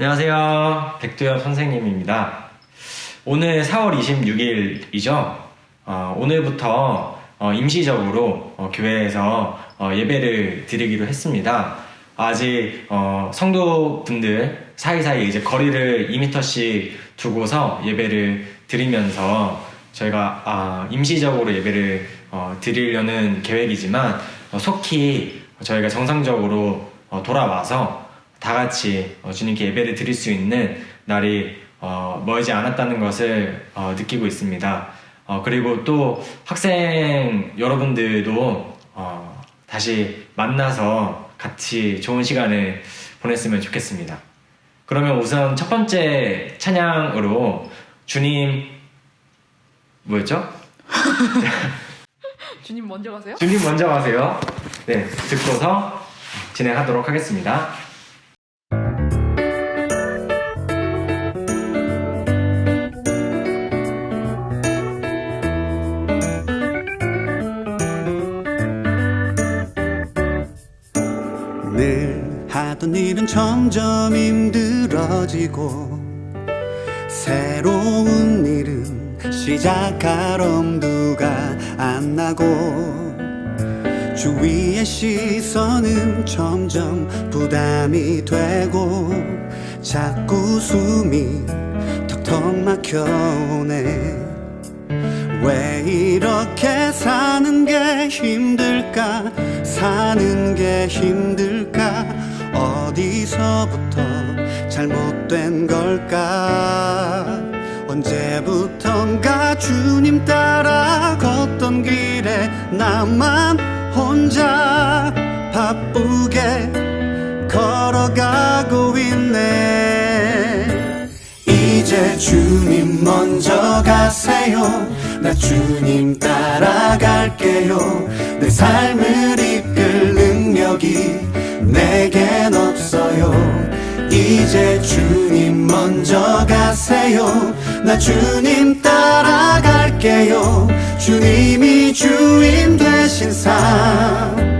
안녕하세요. 백두엽 선생님입니다. 오늘 4월 26일이죠. 어, 오늘부터 어, 임시적으로 어, 교회에서 어, 예배를 드리기로 했습니다. 아직 어, 성도분들 사이사이 이제 거리를 2m씩 두고서 예배를 드리면서 저희가 아, 임시적으로 예배를 어, 드리려는 계획이지만 어, 속히 저희가 정상적으로 어, 돌아와서 다 같이 어, 주님께 예배를 드릴 수 있는 날이 어, 멀지 않았다는 것을 어, 느끼고 있습니다. 어, 그리고 또 학생 여러분들도 어, 다시 만나서 같이 좋은 시간을 보냈으면 좋겠습니다. 그러면 우선 첫 번째 찬양으로 주님 뭐였죠? 주님 먼저 가세요? 주님 먼저 가세요. 네, 듣고서 진행하도록 하겠습니다. 하던 일은 점점 힘들어지고 새로운 일은 시작할 엄두가 안 나고 주위의 시선은 점점 부담이 되고 자꾸 숨이 턱턱 막혀오네. 왜 이렇게 사는 게 힘들까? 사는 게 힘들까 어디서부터 잘못된 걸까? 언제부턴가 주님 따라 걷던 길에 나만 혼자 바쁘게 걸어가고 있네. 이제 주님 먼저 가세요. 나 주님 따라갈게요. 내 삶을 이끌 능력이 내겐 없어요. 이제 주님 먼저 가세요. 나 주님 따라갈게요. 주님이 주인 되신 삶.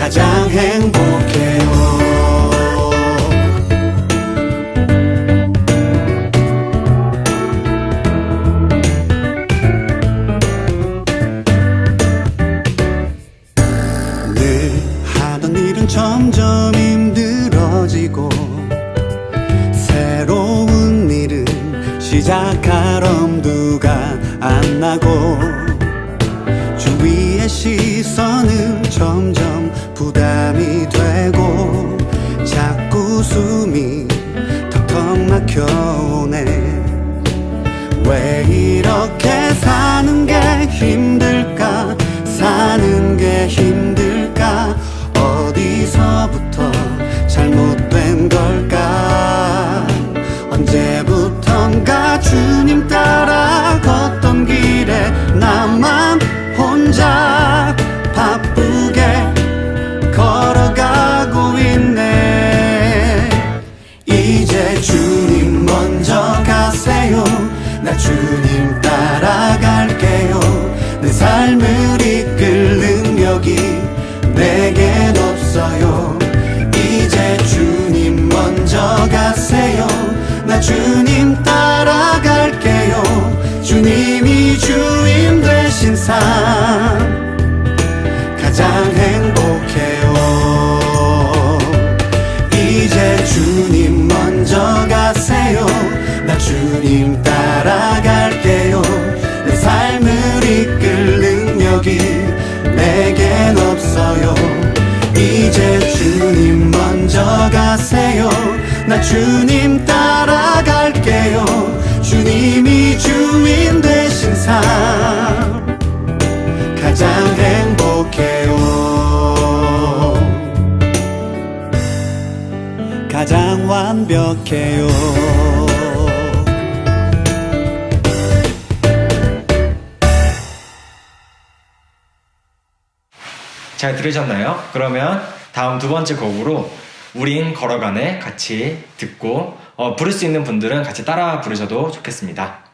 가장 행복해요 주님 따라갈게요. 주님이 주인 되신 삶 가장 행복해요. 이제 주님 먼저 가세요. 나 주님 따라갈게요. 내 삶을 이끌 능력이 내겐 없어요. 이제 주님 먼저 가세요. 나 주님 따라 완벽해요 잘 들으셨나요? 그러면 다음 두 번째 곡으로 우린 걸어가네 같이 듣고 어, 부를 수 있는 분들은 같이 따라 부르셔도 좋겠습니다.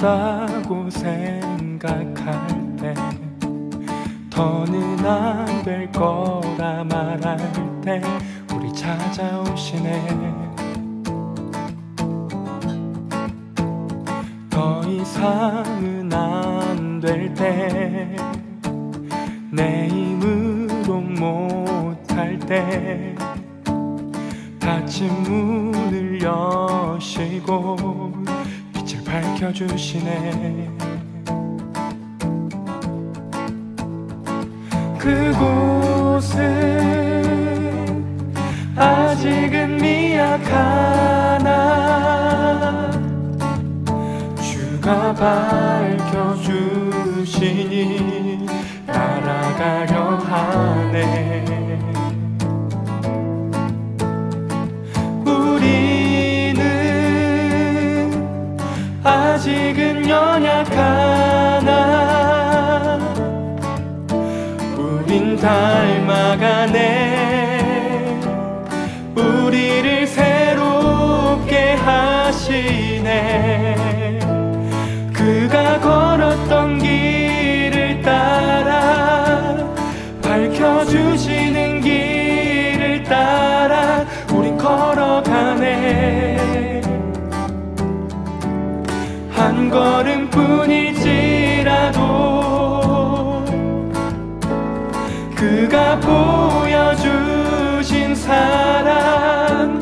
estar 다 밝혀주시니 따라가려 하네. 우리는 아직은 연약하나. 우린 닮아가네. 한 걸음뿐이지라도 그가 보여주신 사랑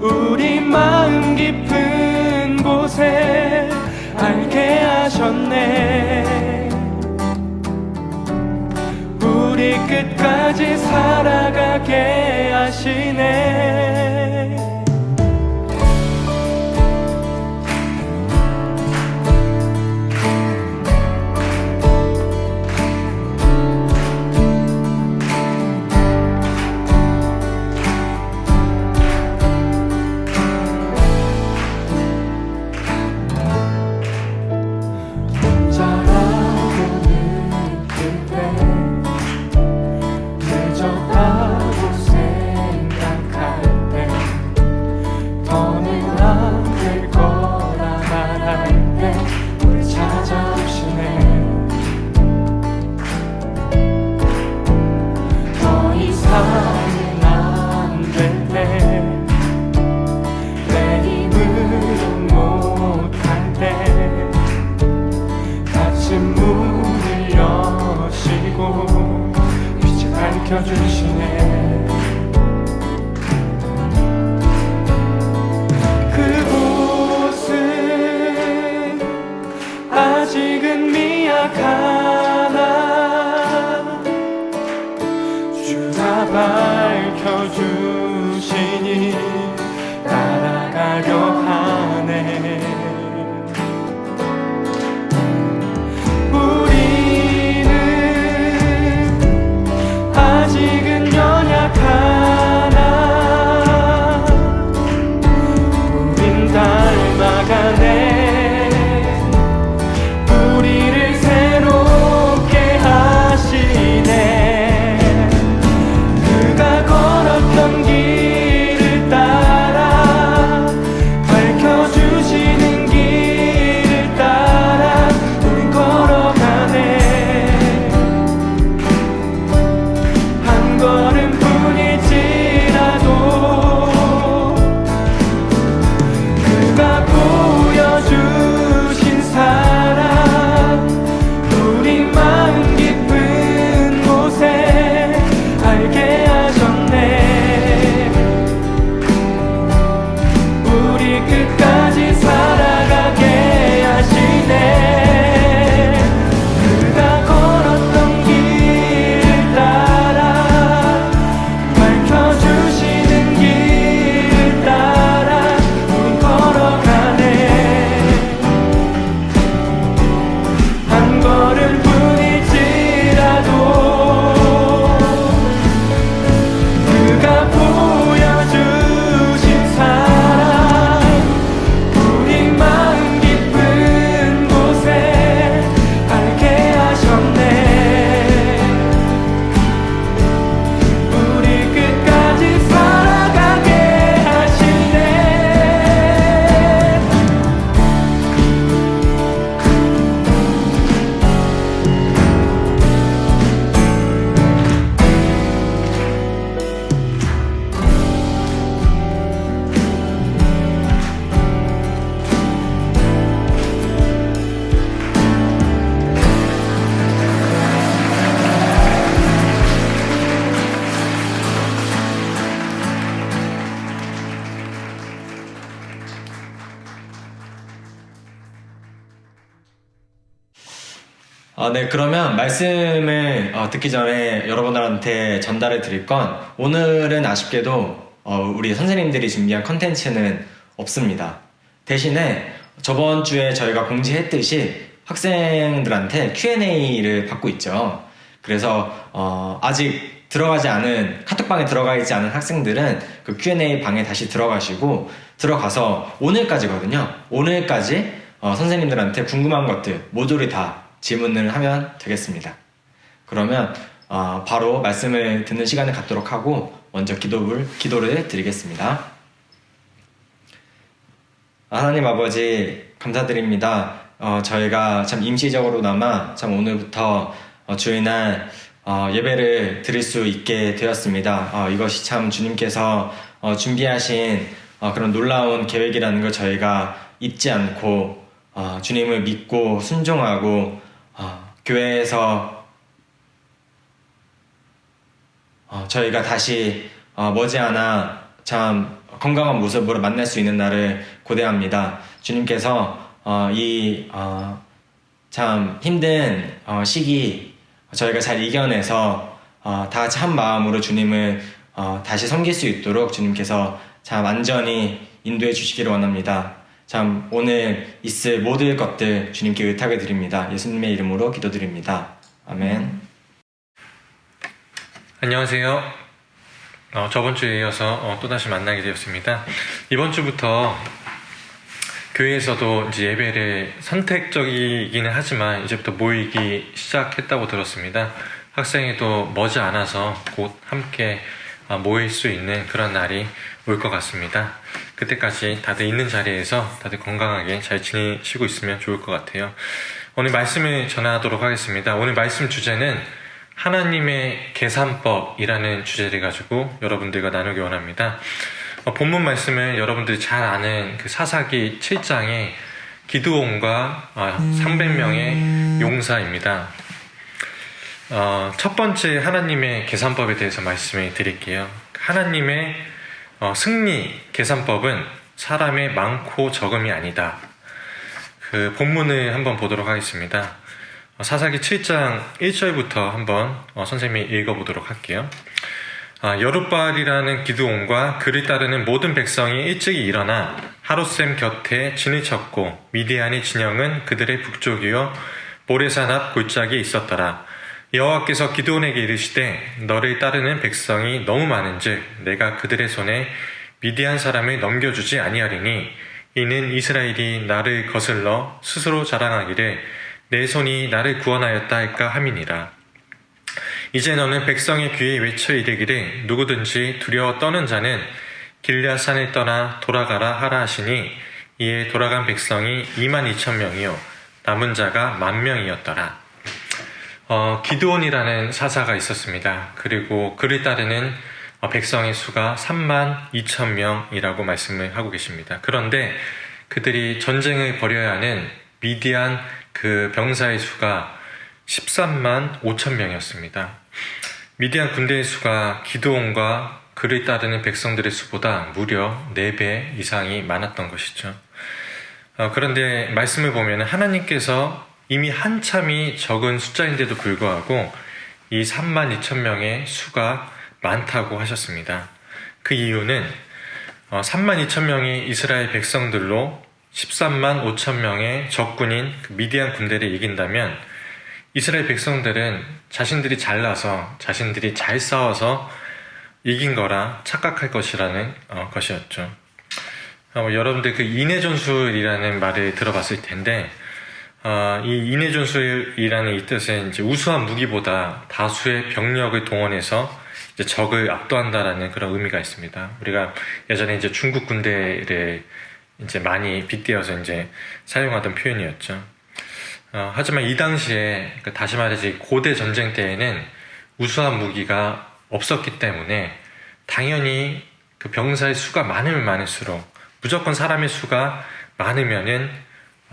우리 마음 깊은 곳에 알게 하셨네. 우리 끝까지 살아가게 하시네. 네, 그러면 말씀을 어, 듣기 전에 여러분들한테 전달해 드릴 건 오늘은 아쉽게도 어, 우리 선생님들이 준비한 컨텐츠는 없습니다. 대신에 저번 주에 저희가 공지했듯이 학생들한테 Q&A를 받고 있죠. 그래서 어, 아직 들어가지 않은 카톡방에 들어가 있지 않은 학생들은 그 Q&A 방에 다시 들어가시고 들어가서 오늘까지거든요. 오늘까지 어, 선생님들한테 궁금한 것들 모조리 다 질문을 하면 되겠습니다. 그러면 어, 바로 말씀을 듣는 시간을 갖도록 하고 먼저 기도를 기도를 드리겠습니다. 하나님 아버지 감사드립니다. 어, 저희가 참 임시적으로나마 참 오늘부터 어, 주일날 어, 예배를 드릴 수 있게 되었습니다. 어, 이것이 참 주님께서 어, 준비하신 어, 그런 놀라운 계획이라는 걸 저희가 잊지 않고 어, 주님을 믿고 순종하고 어, 교회에서 어, 저희가 다시 어, 머지않아 참 건강한 모습으로 만날 수 있는 날을 고대합니다. 주님께서 어, 이 어, 참 힘든 어, 시기 저희가 잘 이겨내서 어, 다 같이 한 마음으로 주님을 어, 다시 섬길 수 있도록 주님께서 참 안전히 인도해 주시기를 원합니다. 참 오늘 있을 모든 것들 주님께 의탁을 드립니다. 예수님의 이름으로 기도드립니다. 아멘. 안녕하세요. 어, 저번 주에 이어서 어, 또다시 만나게 되었습니다. 이번 주부터 교회에서도 이제 예배를 선택적이기는 하지만 이제부터 모이기 시작했다고 들었습니다. 학생회도 머지 않아서 곧 함께 어, 모일 수 있는 그런 날이 올 것 같습니다. 그때까지 다들 있는 자리에서 다들 건강하게 잘 지내시고 있으면 좋을 것 같아요. 오늘 말씀을 전하도록 하겠습니다. 오늘 말씀 주제는 하나님의 계산법이라는 주제를 가지고 여러분들과 나누기 원합니다. 어, 본문 말씀을 여러분들이 잘 아는 그 사사기 7장의 기드온과 아, 300명의 용사입니다. 어, 첫 번째 하나님의 계산법에 대해서 말씀을 드릴게요. 하나님의 어, 승리 계산법은 사람의 많고 적음이 아니다. 그 본문을 한번 보도록 하겠습니다. 어, 사사기 7장 1절부터 한번 어, 선생님이 읽어보도록 할게요. 아, 여룻발이라는 기드온과 그를 따르는 모든 백성이 일찍이 일어나 하루샘 곁에 진을 쳤고 미디안의 진영은 그들의 북쪽이요 모래산 앞 골짜기에 있었더라. 여호와께서 기드온에게 이르시되 너를 따르는 백성이 너무 많은즉 내가 그들의 손에 미디안 사람을 넘겨주지 아니하리니 이는 이스라엘이 나를 거슬러 스스로 자랑하기를 내 손이 나를 구원하였다 할까 함이니라. 이제 너는 백성의 귀에 외쳐 이르기를 누구든지 두려워 떠는 자는 길리앗산을 떠나 돌아가라 하라 하시니 이에 돌아간 백성이 2만 2천 명이요 남은 자가 만 명이었더라. 어, 기드온이라는 사사가 있었습니다. 그리고 그를 따르는 어, 백성의 수가 3만 2천 명이라고 말씀을 하고 계십니다. 그런데 그들이 전쟁을 벌여야 하는 미디안 그 병사의 수가 13만 5천 명이었습니다. 미디안 군대의 수가 기드온과 그를 따르는 백성들의 수보다 무려 4배 이상이 많았던 것이죠. 어, 그런데 말씀을 보면 하나님께서 이미 한참이 적은 숫자인데도 불구하고 이 3만 2천 명의 수가 많다고 하셨습니다. 그 이유는 어, 3만 2천 명의 이스라엘 백성들로 13만 5천 명의 적군인 그 미디안 군대를 이긴다면 이스라엘 백성들은 자신들이 잘나서 자신들이 잘 싸워서 이긴 거라 착각할 것이라는 어, 것이었죠. 어, 여러분들 그 인해 전술이라는 말을 들어봤을 텐데 어, 이 인해 전술이라는 이 뜻은 이제 우수한 무기보다 다수의 병력을 동원해서 적을 압도한다라는 그런 의미가 있습니다. 우리가 예전에 이제 중국 군대를 이제 많이 빗대어서 이제 사용하던 표현이었죠. 어, 하지만 이 당시에 그 다시 말해서 고대 전쟁 때에는 우수한 무기가 없었기 때문에 당연히 그 병사의 수가 많으면 많을수록 무조건 사람의 수가 많으면은 어,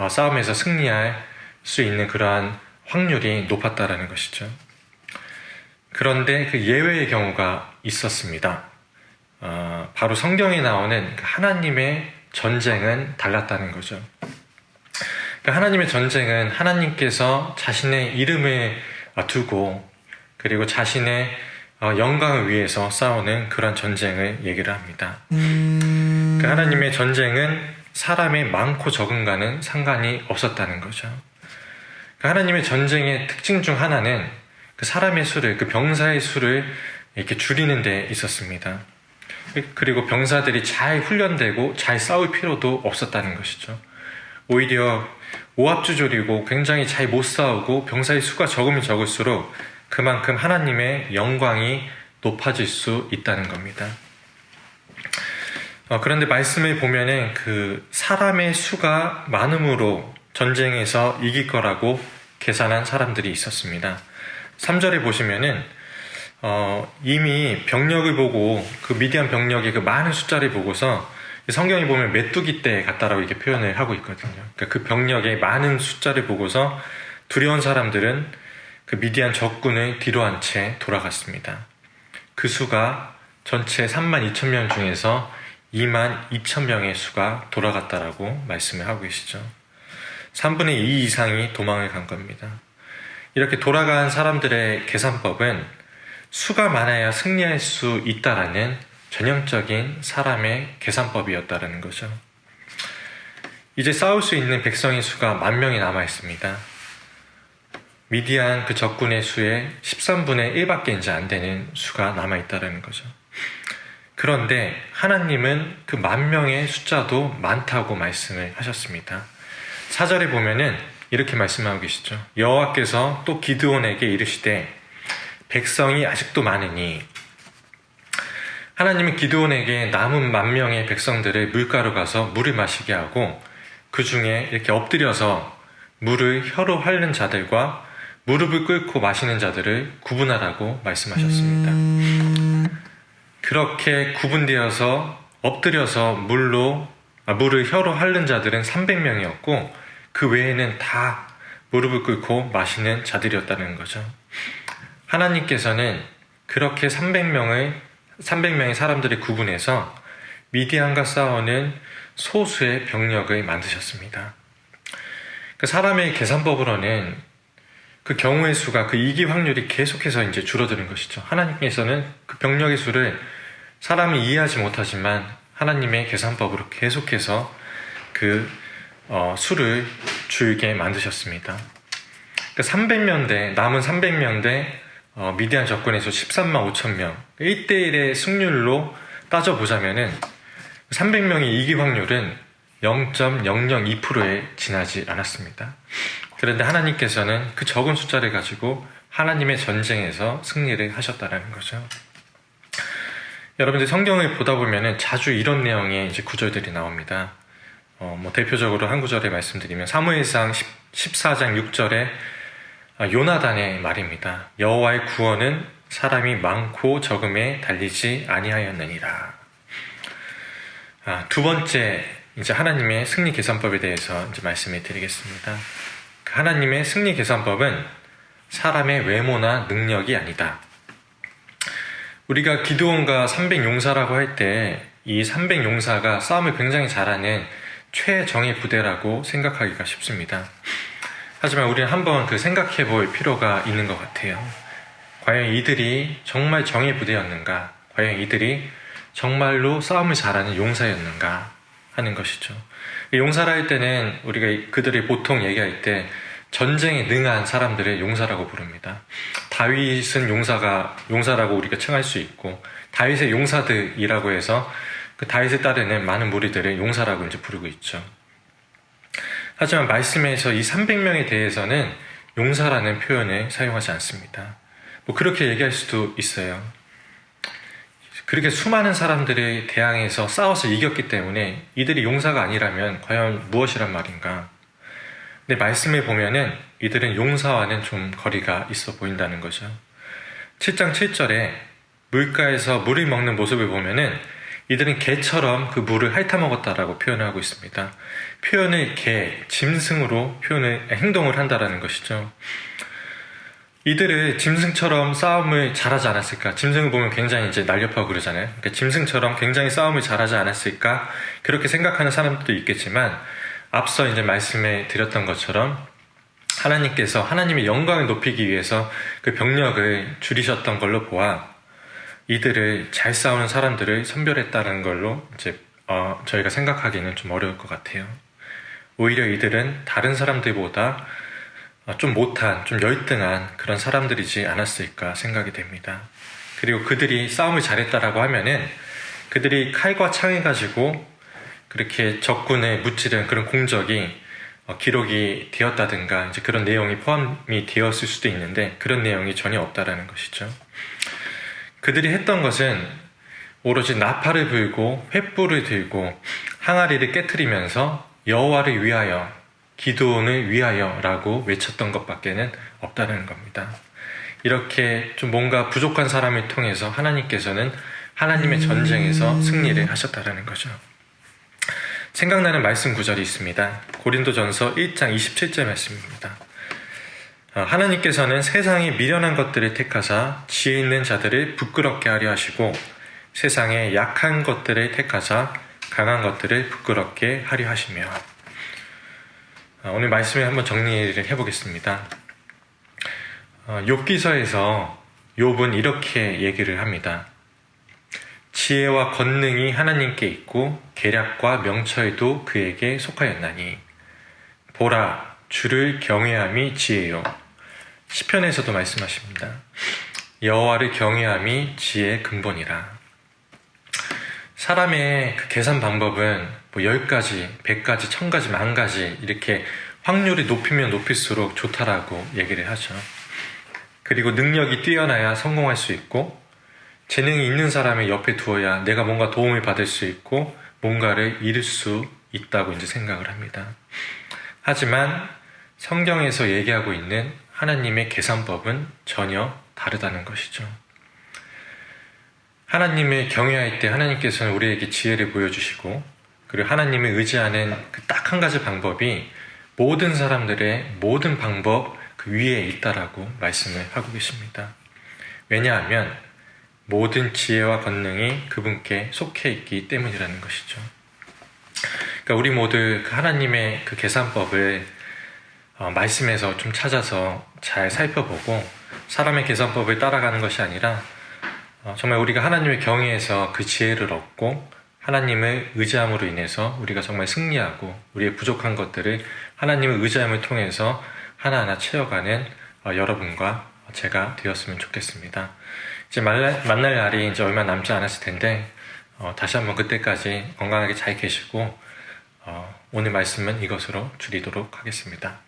싸움에서 승리할 수 있는 그러한 확률이 높았다라는 것이죠. 그런데 그 예외의 경우가 있었습니다. 어, 바로 성경에 나오는 그 하나님의 전쟁은 달랐다는 거죠. 그러니까 하나님의 전쟁은 하나님께서 자신의 이름을 어, 두고 그리고 자신의 어, 영광을 위해서 싸우는 그런 전쟁을 얘기를 합니다. 그 하나님의 전쟁은 사람의 많고 적음과는 상관이 없었다는 거죠. 그 하나님의 전쟁의 특징 중 하나는 그 사람의 수를, 그 병사의 수를 이렇게 줄이는 데 있었습니다. 그리고 병사들이 잘 훈련되고 잘 싸울 필요도 없었다는 것이죠. 오히려 오합주졸이고 굉장히 잘 못 싸우고 병사의 수가 적으면 적을수록 그만큼 하나님의 영광이 높아질 수 있다는 겁니다. 어, 그런데 말씀을 보면은 그 사람의 수가 많음으로 전쟁에서 이길 거라고 계산한 사람들이 있었습니다. 3절에 보시면은 어, 이미 병력을 보고 그 미디안 병력의 그 많은 숫자를 보고서 성경에 보면 메뚜기 때 같다라고 이렇게 표현을 하고 있거든요. 그러니까 그 병력의 많은 숫자를 보고서 두려운 사람들은 그 미디안 적군을 뒤로 한 채 돌아갔습니다. 그 수가 전체 3만 2천 명 중에서 2만 2천 명의 수가 돌아갔다라고 말씀을 하고 계시죠. 3분의 2 이상이 도망을 간 겁니다. 이렇게 돌아간 사람들의 계산법은 수가 많아야 승리할 수 있다라는 전형적인 사람의 계산법이었다라는 거죠. 이제 싸울 수 있는 백성의 수가 만 명이 남아 있습니다. 미디안 그 적군의 수의 13분의 1밖에 이제 안 되는 수가 남아 있다라는 거죠. 그런데 하나님은 그 만 명의 숫자도 많다고 말씀을 하셨습니다. 사절에 보면은 이렇게 말씀하고 계시죠. 여호와께서 또 기드온에게 이르시되 백성이 아직도 많으니 하나님은 기드온에게 남은 만 명의 백성들을 물가로 가서 물을 마시게 하고 그 중에 이렇게 엎드려서 물을 혀로 핥는 자들과 무릎을 꿇고 마시는 자들을 구분하라고 말씀하셨습니다. 그렇게 구분되어서 엎드려서 물로 아, 물을 혀로 핥는 자들은 300명이었고 그 외에는 다 무릎을 꿇고 마시는 자들이었다는 거죠. 하나님께서는 그렇게 300명을 300명의 사람들을 구분해서 미디안과 싸우는 소수의 병력을 만드셨습니다. 그 사람의 계산법으로는 그 경우의 수가 그 이기 확률이 계속해서 이제 줄어드는 것이죠. 하나님께서는 그 병력의 수를 사람이 이해하지 못하지만 하나님의 계산법으로 계속해서 그 어, 수를 줄게 만드셨습니다. 그 300명 대 남은 300명 대 어, 미디안 적군에서 13만 5천 명 1대1의 승률로 따져보자면은 300명의 이기 확률은 0.002%에 지나지 않았습니다. 그런데 하나님께서는 그 적은 숫자를 가지고 하나님의 전쟁에서 승리를 하셨다는 거죠. 여러분들 성경을 보다 보면은 자주 이런 내용의 이제 구절들이 나옵니다. 어, 뭐 대표적으로 한 구절에 말씀드리면 사무엘상 14장 6절에 아, 요나단의 말입니다. 여호와의 구원은 사람이 많고 적음에 달리지 아니하였느니라. 아, 두 번째 이제 하나님의 승리 계산법에 대해서 이제 말씀을 드리겠습니다. 그 하나님의 승리 계산법은 사람의 외모나 능력이 아니다. 우리가 기드온과 300용사라고 할 때 이 300용사가 싸움을 굉장히 잘하는 최정예 부대라고 생각하기가 쉽습니다. 하지만 우리는 한번 그 생각해 볼 필요가 있는 것 같아요. 과연 이들이 정말 정예 부대였는가? 과연 이들이 정말로 싸움을 잘하는 용사였는가? 하는 것이죠. 용사라 할 때는 우리가 그들이 보통 얘기할 때 전쟁에 능한 사람들을 용사라고 부릅니다. 다윗은 용사가 용사라고 우리가 칭할 수 있고 다윗의 용사들이라고 해서 그 다윗을 따르는 많은 무리들을 용사라고 이제 부르고 있죠. 하지만 말씀에서 이 300명에 대해서는 용사라는 표현을 사용하지 않습니다. 뭐 그렇게 얘기할 수도 있어요. 그렇게 수많은 사람들이 대항해서 싸워서 이겼기 때문에 이들이 용사가 아니라면 과연 무엇이란 말인가? 근데 말씀에 보면은 이들은 용사와는 좀 거리가 있어 보인다는 거죠. 7장 7절에 물가에서 물을 먹는 모습을 보면은 이들은 개처럼 그 물을 핥아먹었다라고 표현을 하고 있습니다. 표현을 개, 짐승으로 표현을, 행동을 한다라는 것이죠. 이들을 짐승처럼 싸움을 잘하지 않았을까? 짐승을 보면 굉장히 이제 날렵하고 그러잖아요. 그러니까 짐승처럼 굉장히 싸움을 잘하지 않았을까? 그렇게 생각하는 사람들도 있겠지만, 앞서 이제 말씀해 드렸던 것처럼 하나님께서 하나님의 영광을 높이기 위해서 그 병력을 줄이셨던 걸로 보아 이들을 잘 싸우는 사람들을 선별했다는 걸로 이제 어, 저희가 생각하기는 좀 어려울 것 같아요. 오히려 이들은 다른 사람들보다 어, 좀 못한, 좀 열등한 그런 사람들이지 않았을까 생각이 됩니다. 그리고 그들이 싸움을 잘했다라고 하면은 그들이 칼과 창을 가지고 그렇게 적군을 무찌른 그런 공적이 어, 기록이 되었다든가 이제 그런 내용이 포함이 되었을 수도 있는데 그런 내용이 전혀 없다라는 것이죠. 그들이 했던 것은 오로지 나팔을 불고 횃불을 들고 항아리를 깨뜨리면서 여호와를 위하여 기도원을 위하여라고 외쳤던 것밖에는 없다는 겁니다. 이렇게 좀 뭔가 부족한 사람을 통해서 하나님께서는 하나님의 전쟁에서 승리를 하셨다라는 거죠. 생각나는 말씀 구절이 있습니다. 고린도전서 1장 27절 말씀입니다. 어, 하나님께서는 세상의 미련한 것들을 택하사 지혜 있는 자들을 부끄럽게 하려 하시고 세상의 약한 것들을 택하사 강한 것들을 부끄럽게 하려 하시며 어, 오늘 말씀을 한번 정리를 해보겠습니다. 어, 욥기서에서 욥은 이렇게 얘기를 합니다. 지혜와 권능이 하나님께 있고 계략과 명철도 그에게 속하였나니 보라 주를 경외함이 지혜요 시편에서도 말씀하십니다. 여호와를 경외함이 지혜의 근본이라. 사람의 그 계산 방법은 뭐 10가지, 100가지, 1000가지, 만가지 이렇게 확률이 높이면 높일수록 좋다라고 얘기를 하죠. 그리고 능력이 뛰어나야 성공할 수 있고 재능이 있는 사람의 옆에 두어야 내가 뭔가 도움을 받을 수 있고 뭔가를 이룰 수 있다고 이제 생각을 합니다. 하지만 성경에서 얘기하고 있는 하나님의 계산법은 전혀 다르다는 것이죠. 하나님을 경외할 때 하나님께서는 우리에게 지혜를 보여주시고 그리고 하나님을 의지하는 그 딱 한 가지 방법이 모든 사람들의 모든 방법 그 위에 있다라고 말씀을 하고 계십니다. 왜냐하면 모든 지혜와 권능이 그분께 속해 있기 때문이라는 것이죠. 그러니까 우리 모두 그 하나님의 그 계산법을 어, 말씀에서 좀 찾아서 잘 살펴보고 사람의 계산법을 따라가는 것이 아니라 어, 정말 우리가 하나님의 경외에서 그 지혜를 얻고 하나님을 의지함으로 인해서 우리가 정말 승리하고 우리의 부족한 것들을 하나님의 의지함을 통해서 하나하나 채워가는 어, 여러분과 제가 되었으면 좋겠습니다. 이제 만날, 만날 날이 이제 얼마 남지 않았을 텐데 어, 다시 한번 그때까지 건강하게 잘 계시고 어, 오늘 말씀은 이것으로 줄이도록 하겠습니다.